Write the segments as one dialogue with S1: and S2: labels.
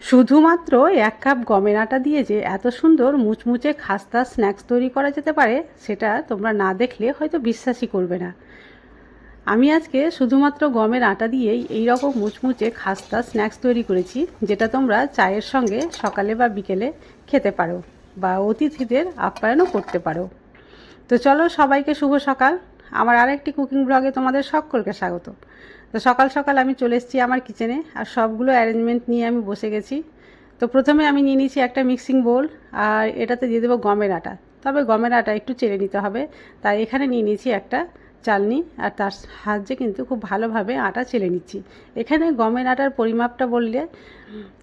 S1: শুধুমাত্র এক কাপ গমের আটা দিয়ে যে এত সুন্দর মুচমুচে খাস্তা স্ন্যাক্স তৈরি করা যেতে পারে, সেটা তোমরা না দেখলে হয়তো বিশ্বাসই করবে না। আমি আজকে শুধুমাত্র গমের আটা দিয়েই এই রকম মুচমুচে খাস্তা স্ন্যাক্স তৈরি করেছি, যেটা তোমরা চায়ের সঙ্গে সকালে বা বিকেলে খেতে পারো বা অতিথিদের আপ্যায়নও করতে পারো। তো চলো সবাইকে শুভ সকাল। আমার আরেকটি কুকিং ব্লগে তোমাদের সকলকে স্বাগত। তো সকাল সকাল আমি চলে এসেছি আমার কিচেনে, আর সবগুলো অ্যারেঞ্জমেন্ট নিয়ে আমি বসে গেছি। তো প্রথমে আমি নিয়ে নিয়েছি একটা মিক্সিং বোল, আর এটাতে দিয়ে দেবো গমের আটা। তবে গমের আটা একটু চেড়ে নিতে হবে, তাই এখানে নিয়ে নিয়েছি একটা চালনি, আর তার সাহায্যে কিন্তু খুব ভালোভাবে আটা চেলে নিচ্ছি। এখানে গমের আটার পরিমাপটা বললে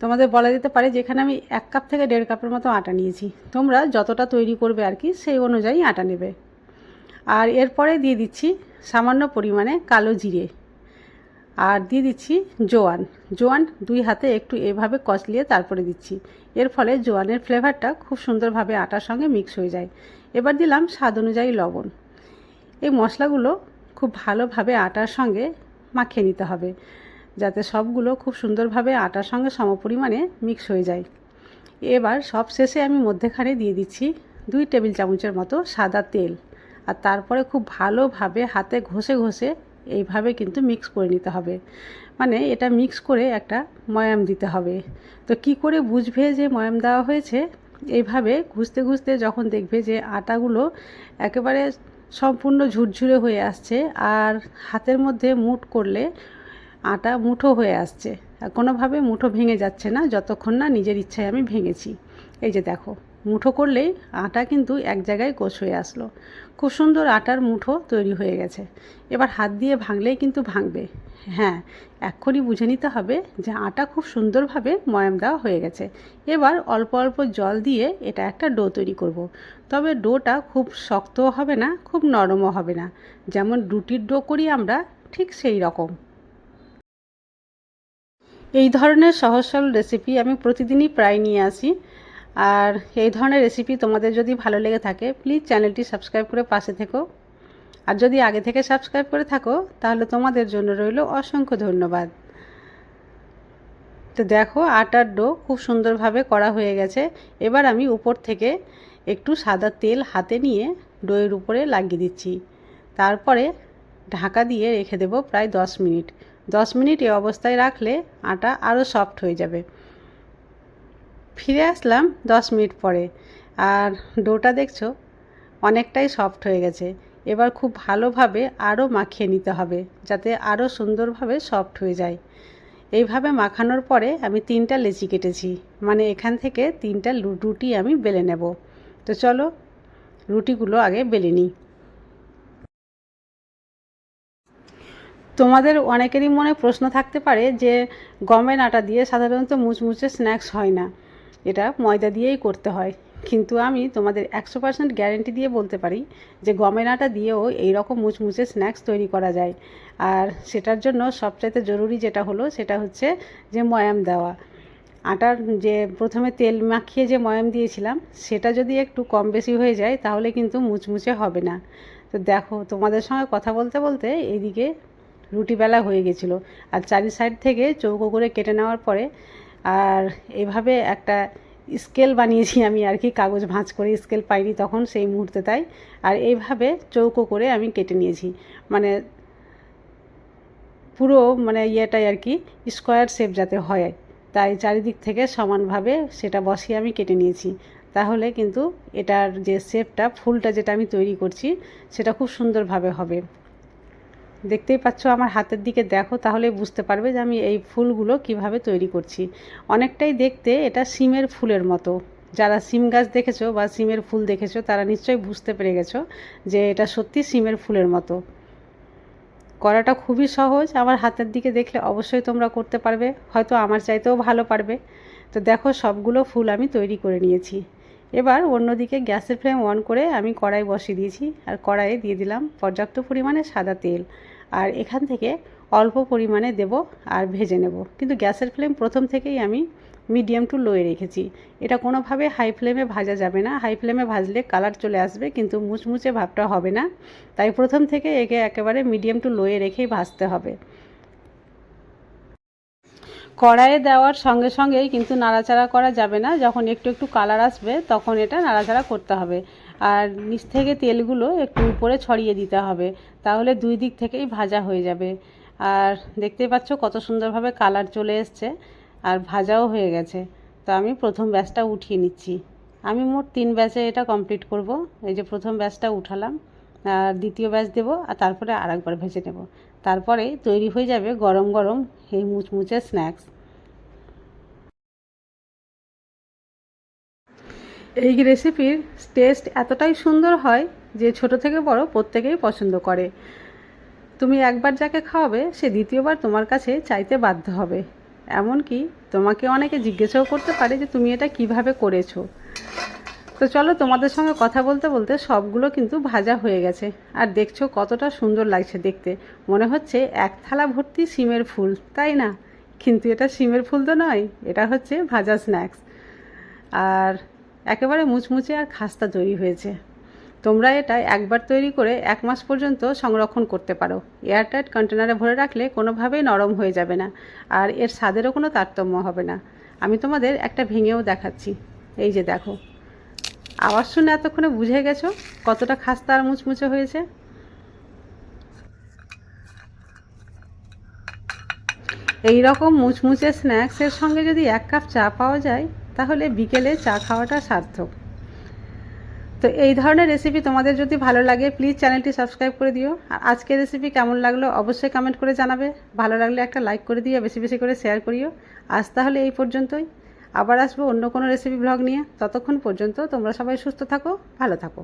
S1: তোমাদের বলা যেতে পারে যে এখানে আমি এক কাপ থেকে দেড় কাপের মতো আটা নিয়েছি। তোমরা যতটা তৈরি করবে আর কি, সেই অনুযায়ী আটা নেবে। আর এরপরে দিয়ে দিচ্ছি সামান্য পরিমাণে কালো জিরে। আর দিয়ে দিচ্ছি জোয়ান। জোয়ান দুই হাতে একটু এভাবে কচলিয়ে তারপরে দিচ্ছি। এর ফলে জোয়ানের ফ্লেভারটা খুব সুন্দরভাবে আটার সঙ্গে মিক্স হয়ে যায়। এবার দিলাম স্বাদ অনুযায়ী লবণ। এই মশলাগুলো খুব ভালোভাবে আটার সঙ্গে মাখিয়ে নিতে হবে, যাতে সবগুলো খুব সুন্দরভাবে আটার সঙ্গে সমপরিমাণে মিক্স হয়ে যায়। এবার সব শেষে আমি মধ্যেখানে দিয়ে দিচ্ছি দুই টেবিল চামচের মতো সাদা তেল। আর তারপরে খুব ভালোভাবে হাতে ঘষে ঘষে এইভাবে কিন্তু মিক্স করে নিতে হবে। মানে এটা মিক্স করে একটা ময়াম দিতে হবে। তো কি করে বুঝবে যে ময়াম দেওয়া হয়েছে? এইভাবে ঘুষতে ঘুষতে যখন দেখবে যে আটাগুলো একেবারে সম্পূর্ণ ঝুরঝুরে হয়ে আসছে আর হাতের মধ্যে মুট করলে আটা মুঠো হয়ে আসছে। কোনোভাবে মুঠো ভেঙে যাচ্ছে না, যতক্ষণ না নিজের ইচ্ছায় আমি ভেঙেছি। এই যে দেখো। মুঠো করলেই আটা কিন্তু এক জায়গায় কোষ হয়ে আসলো। খুব সুন্দর আটার মুঠো তৈরি হয়ে গেছে। এবার হাত দিয়ে ভাঙলেই কিন্তু ভাঙবে। হ্যাঁ এক্ষুনি বুঝে নিতে হবে যে আটা খুব সুন্দরভাবে ময়াম দেওয়া হয়ে গেছে। এবার অল্প অল্প জল দিয়ে এটা একটা ডো তৈরি করব। তবে ডোটা খুব শক্তও হবে না, খুব নরমও হবে না। যেমন রুটির ডো করি আমরা, ঠিক সেই রকম। এই ধরনের সহজ সরল রেসিপি আমি প্রতিদিনই প্রায় নিয়ে আসি। আর এই ধরনের রেসিপি তোমাদের যদি ভালো লেগে থাকে প্লিজ চ্যানেলটি সাবস্ক্রাইব করে পাশে থেকো। আর যদি আগে থেকে সাবস্ক্রাইব করে থাকো, তাহলে তোমাদের জন্য রইল অসংখ্য ধন্যবাদ। তো দেখো, আটার ডো খুব সুন্দরভাবে করা হয়ে গেছে। এবার আমি উপর থেকে একটু সাদা তেল হাতে নিয়ে ডোয়ের উপরে লাগিয়ে দিচ্ছি। তারপরে ঢাকা দিয়ে রেখে দেবো প্রায় দশ মিনিট। দশ মিনিট এই অবস্থায় রাখলে আটা আরও সফট হয়ে যাবে। ফিরে আসলাম দশ মিনিট পরে। আর ডোটা দেখছ? অনেকটাই সফট হয়ে গেছে। এবার খুব ভালোভাবে আরও মাখিয়ে নিতে হবে, যাতে আরও সুন্দরভাবে সফট হয়ে যায়। এইভাবে মাখানোর পরে আমি তিনটা লেচি কেটেছি মানে এখান থেকে তিনটা রুটি আমি বেলে নেব। তো চলো, রুটিগুলো আগে বেলে নিই। তোমাদের অনেকেরই মনে প্রশ্ন থাকতে পারে যে গমের আটা দিয়ে সাধারণত মুচমুচে স্ন্যাক্স হয় না। এটা ময়দা দিয়েই করতে হয়। কিন্তু আমি তোমাদের একশো পার্সেন্ট গ্যারেন্টি দিয়ে বলতে পারি যে গমের আটা দিয়েও এই রকম মুচমুচে স্ন্যাক্স তৈরি করা যায়। আর সেটার জন্য সবচাইতে জরুরি যেটা হলো সেটা হচ্ছে যে ময়াম দেওয়া। আটার যে প্রথমে তেল মাখিয়ে যে ময়াম দিয়েছিলাম, সেটা যদি একটু কম বেশি হয়ে যায় তাহলে কিন্তু মুচমুচে হবে না। তো দেখো, তোমাদের সঙ্গে কথা বলতে বলতে এইদিকে রুটি বেলা হয়ে গেছিল। আর চারি সাইড থেকে চৌকো করে কেটে নেওয়ার পরে আর এভাবে একটা স্কেল বানিয়েছি আমি আর কি, কাগজ ভাঁজ করে স্কেল পাইনি তখন সেই মুহূর্তে তাই। আর এইভাবে চৌকো করে আমি কেটে নিয়েছি। মানে পুরো মানে ইয়েটাই আর কি, স্কোয়ার শেপ যাতে হয়, তাই চারিদিক থেকে সমানভাবে সেটা বসিয়ে আমি কেটে নিয়েছি। তাহলে কিন্তু এটার যে শেপটা, ফুলটা যেটা আমি তৈরি করছি, সেটা খুব সুন্দরভাবে হবে। দেখতেই পাচ্ছ, আমার হাতের দিকে দেখো, তাহলে বুঝতে পারবে যে আমি এই ফুলগুলো কীভাবে তৈরি করছি। অনেকটাই দেখতে এটা সিমের ফুলের মতো। যারা সিম গাছ দেখেছ বা সিমের ফুল দেখেছ, তারা নিশ্চয়ই বুঝতে পেরে গেছো যে এটা সত্যি সিমের ফুলের মতো। করাটা খুবই সহজ, আমার হাতের দিকে দেখলে অবশ্যই তোমরা করতে পারবে, হয়তো আমার চাইতেও ভালো পারবে। তো দেখো, সবগুলো ফুল আমি তৈরি করে নিয়েছি। এবার অন্যদিকে গ্যাসের ফ্লেম অন করে আমি কড়াই বসিয়ে দিয়েছি আর কড়াইয়ে দিয়ে দিলাম পর্যাপ্ত পরিমাণে সাদা তেল। আর এখান থেকে অল্প পরিমাণে দেব আর ভেজে নেব। কিন্তু গ্যাসের ফ্লেম প্রথম থেকেই আমি মিডিয়াম টু লোয়ে রেখেছি। এটা কোনোভাবে হাই ফ্লেমে ভাজা যাবে না। হাই ফ্লেমে ভাজলে কালার চলে আসবে, কিন্তু মুচমুচে ভাবটা হবে না। তাই প্রথম থেকে একে একেবারে মিডিয়াম টু লোয়ে রেখেই ভাজতে হবে। কড়াইয়ে দেওয়ার সঙ্গে সঙ্গেই কিন্তু নাড়াচাড়া করা যাবে না। যখন একটু একটু কালার আসবে, তখন এটা নাড়াচাড়া করতে হবে। আর নিচ থেকে তেলগুলো একটু উপরে ছড়িয়ে দিতে হবে। তাহলে দুই দিক থেকেই ভাজা হয়ে যাবে। আর দেখতেই পাচ্ছ কত সুন্দরভাবে কালার চলে এসছে আর ভাজাও হয়ে গেছে। তো আমি প্রথম ব্যাচটা উঠিয়ে নিচ্ছি। আমি মোট তিন ব্যাচে এটা কমপ্লিট করব। এই যে প্রথম ব্যাচটা উঠালাম। দ্বিতীয় ব্যাচ দেবো আর তারপরে আর একবার ভেজে নেব। তারপরে তৈরি হয়ে যাবে গরম গরম এই মুচমুচে স্ন্যাক্স এই রেসিপির টেস্ট এতটাই সুন্দর হয় যে ছোট থেকে বড় প্রত্যেকেই পছন্দ করে। তুমি একবার যাকে খাওয়াবে, সে দ্বিতীয়বার তোমার কাছে চাইতে বাধ্য হবে। এমনকি তোমাকে অনেকে জিজ্ঞাসাও করতে পারে যে তুমি এটা কীভাবে করেছ। তো চলো তোমাদের সঙ্গে কথা বলতে বলতে সবগুলো কিন্তু ভাজা হয়ে গেছে। আর দেখছ কতটা সুন্দর লাগছে দেখতে। মনে হচ্ছে এক থালা ভর্তি সিমের ফুল, তাই না? কিন্তু এটা সিমের ফুল তো নয়, এটা হচ্ছে ভাজা স্ন্যাক্স আর একেবারে মুচমুচে আর খাস্তা তৈরি হয়েছে। তোমরা এটা একবার তৈরি করে এক মাস পর্যন্ত সংরক্ষণ করতে পারো। এয়ারটাইট কন্টেনারে ভরে রাখলে কোনোভাবেই নরম হয়ে যাবে না, আর এর স্বাদেরও কোনো তারতম্য হবে না। আমি তোমাদের একটা ভেঙেও দেখাচ্ছি। এই যে দেখো আওয়াজ শুনে এতক্ষণে বুঝে গেছো কতটা খাস্তা আর মুচমুচে হয়েছে? এই রকম মুচমুচে স্ন্যাক্সের সঙ্গে যদি এক কাপ চা পাওয়া যায়, তাহলে বিকেলে চা খাওয়াটা সার্থক। তো এই ধরনের রেসিপি তোমাদের যদি ভালো লাগে প্লিজ চ্যানেলটি সাবস্ক্রাইব করে দিও। আর আজকের রেসিপি কেমন লাগল অবশ্যই কমেন্ট করে জানাবে। ভালো লাগলে একটা লাইক করে দিও, বেশি বেশি করে শেয়ার করিও। আজ তাহলে এই পর্যন্তই। আবার আসব অন্য কোনো রেসিপি ব্লগ নিয়ে। ততক্ষণ পর্যন্ত তোমরা সবাই সুস্থ থাকো, ভালো থাকো।